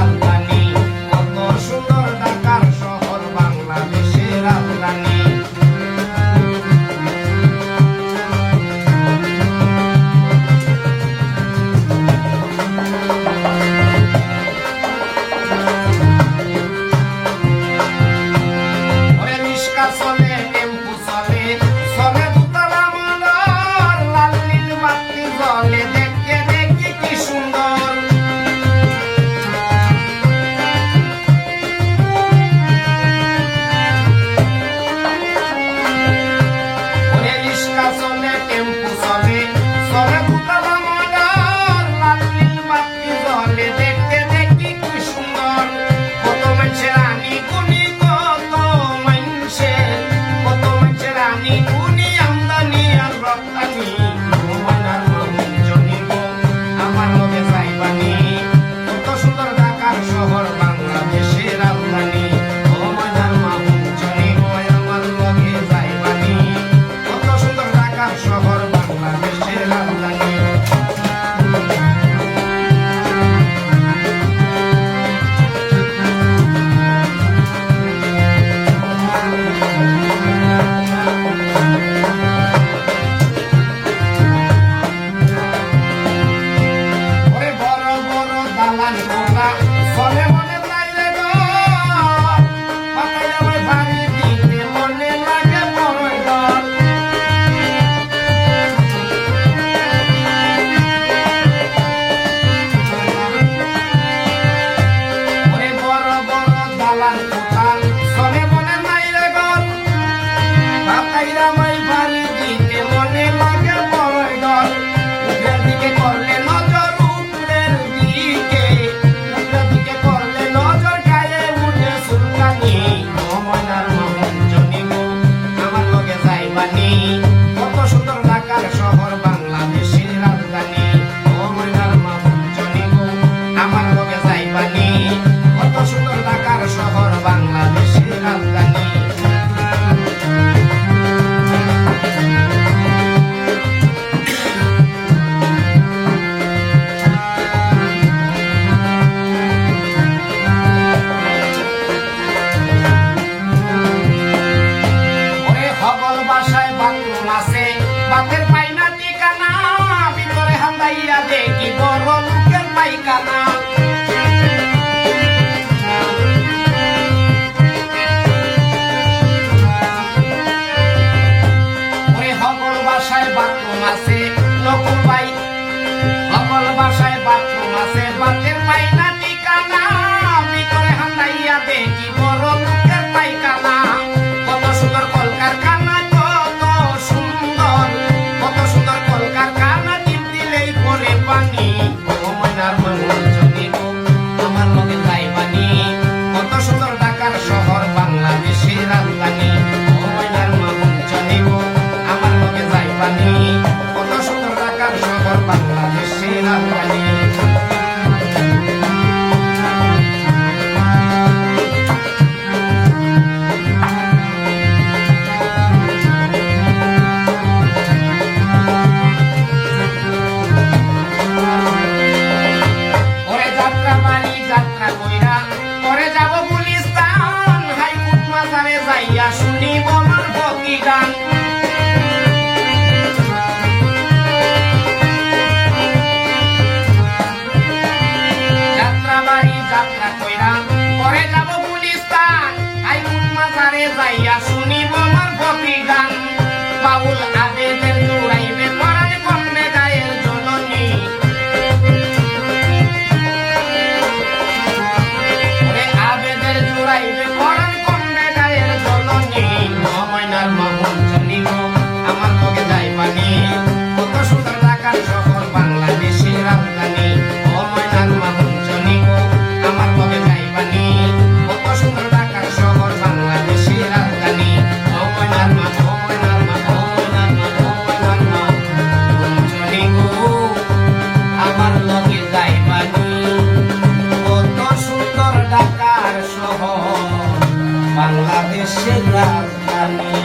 রাজধানী। কত সুন্দর ঢাকার শহর বাংলাদেশের রাজধানী। চলে বাংলা নিপুণা সলে বাসায় বাথরুম আছে বাথের পাই যাত্রা কইরা, পরে যাব গুলিস্তান আইবুক মাজারে যাইয়া শুনিব আমার পতি গান বাউল আবেদের দৌড়াইবে পরাণ কমবে গায়ের জননী। আবেদের দৌড়াইবে আমার লগে যাইবানি। কত সুন্দর ঢাকার শহর বাংলাদেশের রাজধানী। shit out of my.